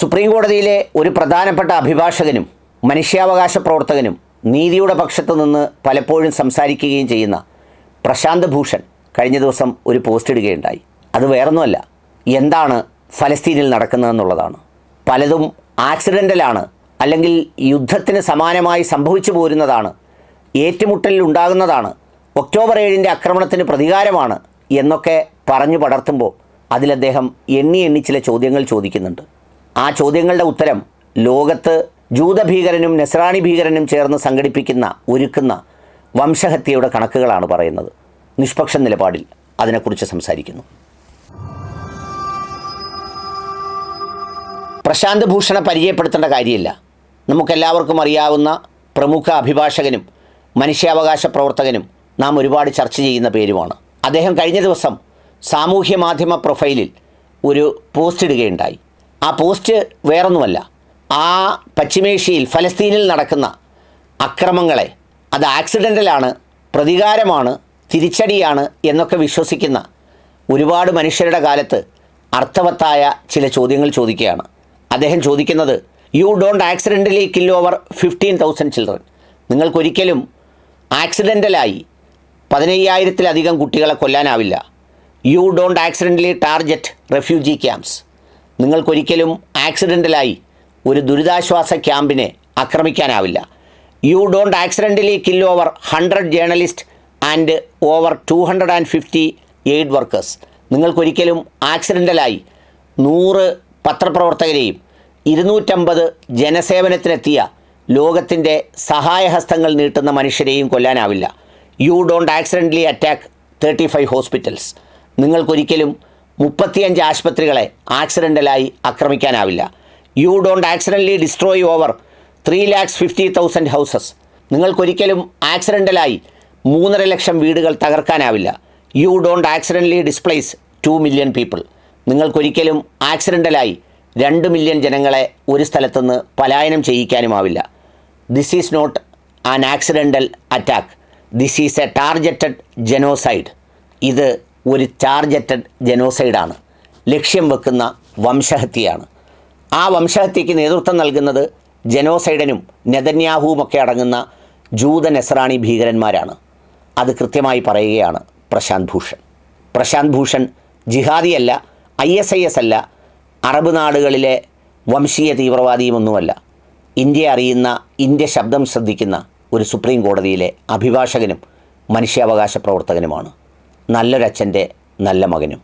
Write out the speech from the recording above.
Supreme കോടതിയിലെ ഒരു പ്രധാനപ്പെട്ട അഭിഭാഷകനും മനുഷ്യാവകാശ പ്രവർത്തകനും നീതിയുടെ പക്ഷത്ത് നിന്ന് പലപ്പോഴും സംസാരിക്കുകയും ചെയ്യുന്ന പ്രശാന്ത് ഭൂഷൺ കഴിഞ്ഞ ദിവസം ഒരു പോസ്റ്റ് ഇടുകയുണ്ടായി. അത് വേറൊന്നുമല്ല എന്താണ് ഫലസ്തീനിൽ നടക്കുന്നതെന്നുള്ളതാണ് പലതും ആക്സിഡന്റലാണ് അല്ലെങ്കിൽ യുദ്ധത്തിന് സമാനമായി സംഭവിച്ചു പോരുന്നതാണ് ഏറ്റുമുട്ടലിൽ ഉണ്ടാകുന്നതാണ് ഒക്ടോബർ ഏഴിന്റെ ആക്രമണത്തിന് പ്രതികാരമാണ് എന്നൊക്കെ പറഞ്ഞു പടർത്തുമ്പോൾ അതിൽ അദ്ദേഹം എണ്ണി എണ്ണി ചില ചോദ്യങ്ങൾ ചോദിക്കുന്നുണ്ട്. ആ ചോദ്യങ്ങളുടെ ഉത്തരം ലോകത്ത് ജൂതഭീകരനും നെസ്രാണി ഭീകരനും ചേർന്ന് സംഘടിപ്പിക്കുന്ന ഒരുക്കുന്ന വംശഹത്യയുടെ കണക്കുകളാണ് പറയുന്നത്. നിഷ്പക്ഷ നിലപാടിൽ അതിനെക്കുറിച്ച് സംസാരിക്കുന്നു. പ്രശാന്ത് ഭൂഷണെ പരിചയപ്പെടുത്തേണ്ട കാര്യമില്ല. നമുക്കെല്ലാവർക്കും അറിയാവുന്ന പ്രമുഖ അഭിഭാഷകനും മനുഷ്യാവകാശ പ്രവർത്തകനും നാം ഒരുപാട് ചർച്ച ചെയ്യുന്ന പേരുമാണ്. അദ്ദേഹം കഴിഞ്ഞ ദിവസം സാമൂഹ്യ മാധ്യമ പ്രൊഫൈലിൽ ഒരു പോസ്റ്റ് ഇടുകയുണ്ടായി. ആ പോസ്റ്റ് വേറൊന്നുമല്ല. ആ പശ്ചിമേഷ്യയിൽ ഫലസ്തീനിൽ നടക്കുന്ന അക്രമങ്ങളെ അത് ആക്സിഡന്റലാണ് പ്രതികാരമാണ് തിരിച്ചടിയാണ് എന്നൊക്കെ വിശ്വസിക്കുന്ന ഒരുപാട് മനുഷ്യരുടെ കാലത്ത് അർത്ഥവത്തായ ചില ചോദ്യങ്ങൾ ചോദിക്കുകയാണ്. അദ്ദേഹം ചോദിക്കുന്നത് you don't accidentally kill over fifteen thousand children നിങ്ങൾക്കൊരിക്കലും ആക്സിഡന്റലായി പതിനയ്യായിരത്തിലധികം കുട്ടികളെ കൊല്ലാനാവില്ല. You don't accidentally target refugee camps നിങ്ങൾക്കൊരിക്കലും ആക്സിഡന്റലായി ഒരു ദുരിതാശ്വാസ ക്യാമ്പിനെ ആക്രമിക്കാനാവില്ല. You don't accidentally kill over hundred journalist and over two hundred and fifty aid workers നിങ്ങൾക്കൊരിക്കലും ആക്സിഡന്റലായി നൂറ് പത്രപ്രവർത്തകരെയും ഇരുന്നൂറ്റമ്പത് ജനസേവനത്തിനെത്തിയ ലോകത്തിന്റെ സഹായഹസ്തങ്ങൾ നീട്ടുന്ന മനുഷ്യരെയും കൊല്ലാനാവില്ല. You don't accidentally attack thirty five hospitals നിങ്ങൾക്കൊരിക്കലും മുപ്പത്തിയഞ്ച് ആശുപത്രികളെ ആക്സിഡന്റലായി ആക്രമിക്കാനാവില്ല. You don't accidentally destroy over three lakhs fifty thousand houses നിങ്ങൾക്കൊരിക്കലും ആക്സിഡന്റലായി മൂന്നര ലക്ഷം വീടുകൾ തകർക്കാനാവില്ല. You don't accidentally displace two million people നിങ്ങൾക്കൊരിക്കലും ആക്സിഡന്റലായി രണ്ട് മില്യൺ ജനങ്ങളെ ഒരു സ്ഥലത്തുനിന്ന് പലായനം ചെയ്യിക്കാനുമാവില്ല. This is not an accidental attack this is a targeted genocide ഇത് ഒരു ടാർഗറ്റഡ് ജനോസൈഡാണ് ലക്ഷ്യം വെക്കുന്ന വംശഹത്യയാണ്. ആ വംശഹത്യയ്ക്ക് നേതൃത്വം നൽകുന്നത് ജനോസൈഡനും നെതന്യാഹുവുമൊക്കെ അടങ്ങുന്ന ജൂത നെസറാണി ഭീകരന്മാരാണ്. അത് കൃത്യമായി പറയുകയാണ് പ്രശാന്ത് ഭൂഷൺ. പ്രശാന്ത് ഭൂഷൺ ജിഹാദിയല്ല ഐ എസ് ഐ എസ് അല്ല അറബ് നാടുകളിലെ വംശീയ തീവ്രവാദിയുമൊന്നുമല്ല. ഇന്ത്യ അറിയുന്ന ഇന്ത്യ ശബ്ദം ശ്രദ്ധിക്കുന്ന ഒരു സുപ്രീം കോടതിയിലെ അഭിഭാഷകനും മനുഷ്യാവകാശ പ്രവർത്തകനുമാണ്. നല്ലൊരച്ഛന്റെ നല്ല മകനും.